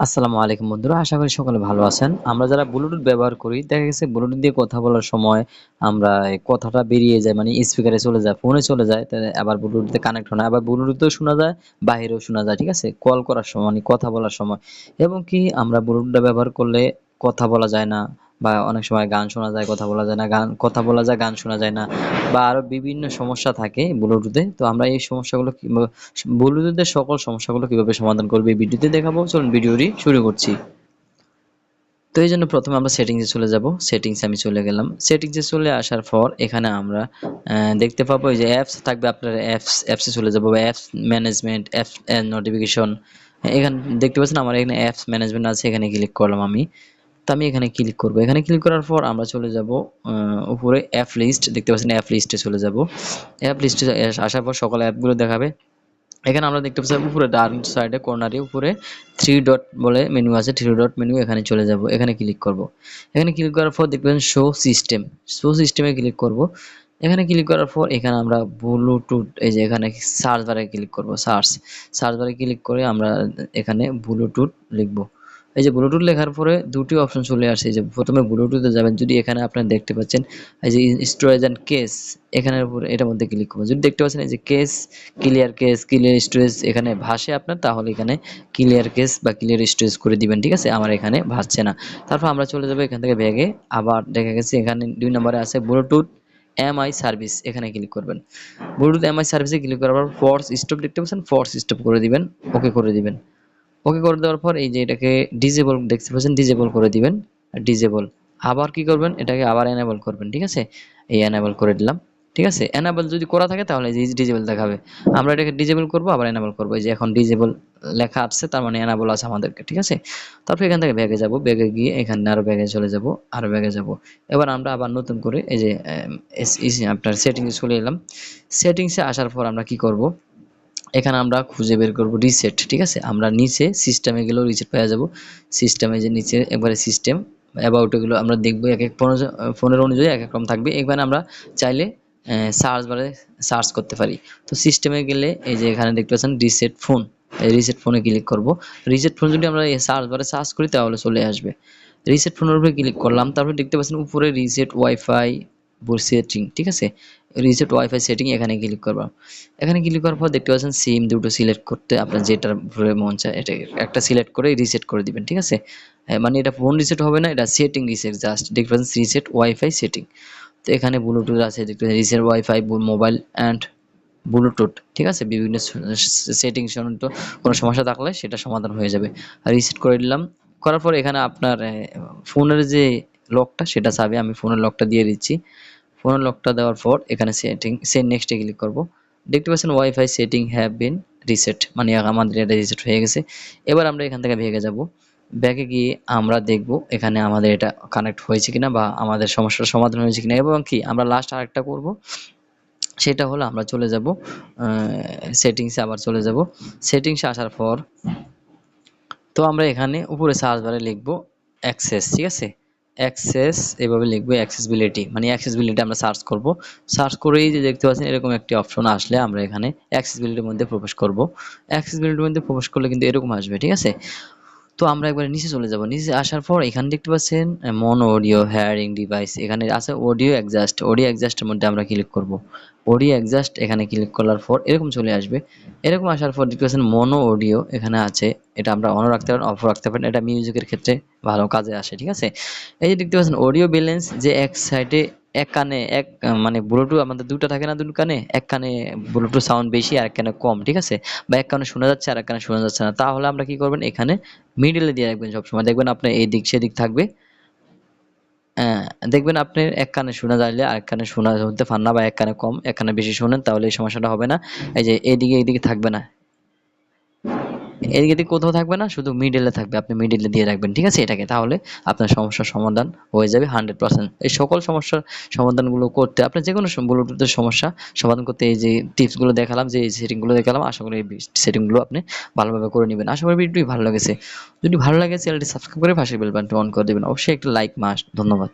আসসালামু আলাইকুম বন্ধুরা, আশা করি সকলে ভালো আছেন। আমরা যারা ব্লুটুথ ব্যবহার করি, দেখা গেছে ব্লুটুথ দিয়ে কথা বলার সময় আমরা কথাটা বেরিয়ে যায় মানে স্পিকারে চলে যায় ফোনে চলে যায়, তাহলে আবার ব্লুটুথে কানেক্ট হয় না। আবার ব্লুটুথেও শোনা যায় বাইরেও শোনা যায়, ঠিক আছে? কল করার সময় মানে কথা বলার সময়। এবং কি, আমরা ব্লুটুথটা ব্যবহার করলে কথা বলা যায় না বা অনেক সময় গান শোনা যায়, কথা বলা যায় না, গান, কথা বলা যায়, গান শোনা যায় না, বা আরও বিভিন্ন সমস্যা থাকে ব্লুটুথে, তো আমরা এই সমস্যাগুলো ব্লুটুথের সকল সমস্যাগুলো কীভাবে সমাধান করবে এই ভিডিওতে দেখাবো, চলুন ভিডিওটি শুরু করছি। তো এই জন্য প্রথমে আমরা সেটিংসে চলে যাব, সেটিংসে আমি চলে গেলাম। সেটিংসে চলে আসার পর এখানে আমরা দেখতে পাবো যে অ্যাপস থাকবে আপনার অ্যাপস, অ্যাপসে চলে যাব, অ্যাপস ম্যানেজমেন্ট, অ্যাপস নোটিফিকেশন এখানে দেখতে পাচ্ছেন আমার এখানে অ্যাপস ম্যানেজমেন্ট আছে, এখানে ক্লিক করলাম আমি। তো আমি এখানে ক্লিক করব। এখানে ক্লিক করার পর আমরা চলে যাব উপরে অ্যাপ লিস্ট দেখতে পাচ্ছেন অ্যাপ লিস্টে চলে যাব। অ্যাপ লিস্টে আসার পর সকল অ্যাপগুলো দেখাবে। এখানে আমরা দেখতে পাচ্ছি উপরে ডান সাইডে কর্নারে উপরে থ্রি ডট বলে মেনু আছে থ্রি ডট মেনু এখানে চলে যাব। এখানে ক্লিক করব। এখানে ক্লিক করার পর দেখবেন শো সিস্টেম শো সিস্টেমে ক্লিক করব। এখানে ক্লিক করার পর এখানে আমরা ব্লুটুথ এই যে এখানে সার্চ বারে ক্লিক করব সার্চ সার্চ বারে ক্লিক করে আমরা এখানে ব্লুটুথ লিখব। এই যে ব্লুটুথ লেখার পরে দুটি অপশন চলে আসে। যে প্রথমে ব্লুটুথে যাবেন, যদি এখানে আপনারা দেখতে পাচ্ছেন, এই যে স্টোরেজ অ্যান্ড কেস এখানের উপরে এটার মধ্যে ক্লিক করবেন। যদি দেখতে পাচ্ছেন, এই যে cache clear cache clear storage এখানে ভাসে আপনার, তাহলে এখানে ক্লিয়ার কেস বা ক্লিয়ার স্টোরেজ করে দিবেন, ঠিক আছে? আমার এখানে ভাসছে না। তারপর আমরা চলে যাব এখান থেকে ব্যাগে। আবার দেখা গেছে, এখানে দুই নম্বরে আছে ব্লুটুথ এমআই সার্ভিস এখানে ক্লিক করবেন। ব্লুটুথ এমআই সার্ভিসে ক্লিক করার পর ফোর্স স্টপ দেখতে পাচ্ছেন ফোর্স স্টপ করে দিবেন ওকে করে দিবেন। ওকে করে দেওয়ার পর এই যে এটাকে ডিজেবল দেখতে পাচ্ছেন ডিজেবল করে দিবেন। ডিজেবল আবার কি করবেন? এটাকে আবার এনেবল করবেন, ঠিক আছে? এই এনেবল করে দিলাম, ঠিক আছে? এনেবল যদি করা থাকে, তাহলে এই ডিজেবল দেখাবে। আমরা এটাকে ডিজেবল করব, আবার এনেবল করব। এই যে এখন ডিজেবল লেখা আসছে তার মানে এনেবল আছে আমাদেরকে, ঠিক আছে? তারপর এখান থেকে ব্যাগে যাব, ব্যাগে গিয়ে এখানে আরও ব্যাগে চলে যাব, আরও ব্যাগে যাব। এবার আমরা আবার নতুন করে এই যে আপনার সেটিংসে চলে এলাম। সেটিংসে আসার পর আমরা কি করব? এখানে আমরা খুঁজে বের করব রিসেট ঠিক আছে? আমরা নিচে সিস্টেমে গেলেও রিসেট পাওয়া যাব। সিস্টেমে যে নিচে একবারে সিস্টেম অ্যাবাউট এগুলো আমরা দেখব এক এক ফোনের অনুযায়ী এক এক রকম থাকবে। এখানে আমরা চাইলে সার্চ বারে সার্চ করতে পারি। তো সিস্টেমে গেলে এই যে এখানে দেখতে পাচ্ছেন রিসেট ফোন এই রিসেট ফোনে ক্লিক করব। রিসেট ফোন যদি আমরা সার্চ বারে সার্চ করি তাহলে চলে আসবে। রিসেট ফোনের উপরে ক্লিক করলাম, তারপরে দেখতে পাচ্ছেন উপরে রিসেট ওয়াইফাই সেটিং ঠিক আছে? রিসেট ওয়াইফাই সেটিং এখানে ক্লিক করব। এখানে ক্লিক করার পর দেখতে পাচ্ছেন সিম দুটো সিলেক্ট করতে আপনার যেটার মন চায়, এটা একটা সিলেক্ট করে রিসেট করে দিবেন, ঠিক আছে? মানে এটা ফোন রিসেট হবে না, এটা সেটিং রিসেট জাস্ট দেখতে পাচ্ছেন রিসেট ওয়াইফাই সেটিং তো এখানে ব্লুটুথ আছে, দেখতে পাচ্ছেন reset WiFi mobile and Bluetooth ঠিক আছে? বিভিন্ন সেটিং তো কোনো সমস্যা থাকলে সেটা সমাধান হয়ে যাবে। রিসেট করে দিলাম। করার পর এখানে আপনার ফোনের যে লকটা সেটা চাবে, আমি ফোনের লকটা দিয়ে দিচ্ছি। ফোনের লকটা দেওয়ার পর এখানে সেটিং সে নেক্সটে ক্লিক করব। দেখতে পাচ্ছেন WiFi setting have been reset মানে আমাদের এটা রিসেট হয়ে গেছে। এবার আমরা এখান থেকে ভেগে যাব। ব্যাকে গিয়ে আমরা দেখব এখানে আমাদের এটা কানেক্ট হয়েছে কিনা বা আমাদের সমস্যার সমাধান হয়েছে কিনা। এবং কি, আমরা লাস্ট আরেকটা করব। সেটা হলো আমরা চলে যাব সেটিংসে আবার চলে যাব। সেটিংসে আসার পর তো আমরা এখানে উপরে সার্চ বারে লিখব অ্যাক্সেস ঠিক আছে? অ্যাক্সেস, এভাবে লিখব অ্যাক্সেসবিলিটি। মানে অ্যাক্সেসবিলিটি আমরা সার্চ করব। সার্চ করেই যে দেখতে পাচ্ছেন, এরকম একটি অপশন আসলে আমরা এখানে অ্যাক্সেসবিলিটির মধ্যে প্রবেশ করব। অ্যাক্সেসবিলিটির মধ্যে প্রবেশ করলে কিন্তু এরকম আসবে, ঠিক আছে? তো আমরা একবারে নিচে চলে যাব। নিচে আসার পর এখানে দেখতে পাচ্ছেন মন অডিও হেয়ারিং ডিভাইস এখানে আছে অডিও অ্যাডজাস্ট অডিও অ্যাডজাস্টের মধ্যে আমরা ক্লিক করব। অডিও অ্যাডজাস্ট এখানে ক্লিক করার পর এরকম চলে আসবে। এরকম আসার পর দেখতে পাচ্ছেন মনো অডিও এখানে আছে। এটা আমরা অন রাখতে পারেন অফ রাখতে পারেন। এটা মিউজিকের ক্ষেত্রে ভালো কাজে আসে, ঠিক আছে? এই যে দেখতে পাচ্ছেন অডিও ব্যালেন্স যে এক সাইডে এক কানে এক মানে ব্লুটুথ আমাদের দুটো থাকে না দুটো কানে? এক কানে ব্লুটুথ সাউন্ড বেশি আর এক কানে কম, ঠিক আছে? বা এক কানে শোনা যাচ্ছে আর এক কানে শোনা যাচ্ছে না। তাহলে আমরা কি করবেন? এখানে মিডিলে দিয়ে রাখবেন সবসময়। দেখবেন আপনার এই দিক সেদিক থাকবে। হ্যাঁ দেখবেন আপনি এক কানে শোনা যাইলে আর এক কানে শোনা হতে পান না বা এক কানে কম, এক কানে বেশি শোনেন, তাহলে এই সমস্যাটা হবে না। এই যে এদিকে এদিকে থাকবে না। এদিকে দিকে কোথাও থাকবে না, শুধু মিডিলে থাকবে, আপনি মিডিলে দিয়ে রাখবেন, ঠিক আছে? এটাকে তাহলে আপনার সমস্যার সমাধান হয়ে যাবে হান্ড্রেড পার্সেন্ট এই সকল সমস্যার সমাধানগুলো করতে আপনার যে কোনো ব্লুটুথের সমস্যা সমাধান করতে এই যে টিপসগুলো দেখালাম, যে এই সেটিংগুলো দেখালাম, আশা করি এই সেটিংগুলো আপনি ভালোভাবে করে নেবেন। আশা করি ভিডিওটি ভালো লেগেছে। যদি ভালো লাগে, চ্যানেলটি সাবস্ক্রাইব করে পাশে বেল অন করে দেবেন। অবশ্যই একটা লাইক মাস্ট ধন্যবাদ।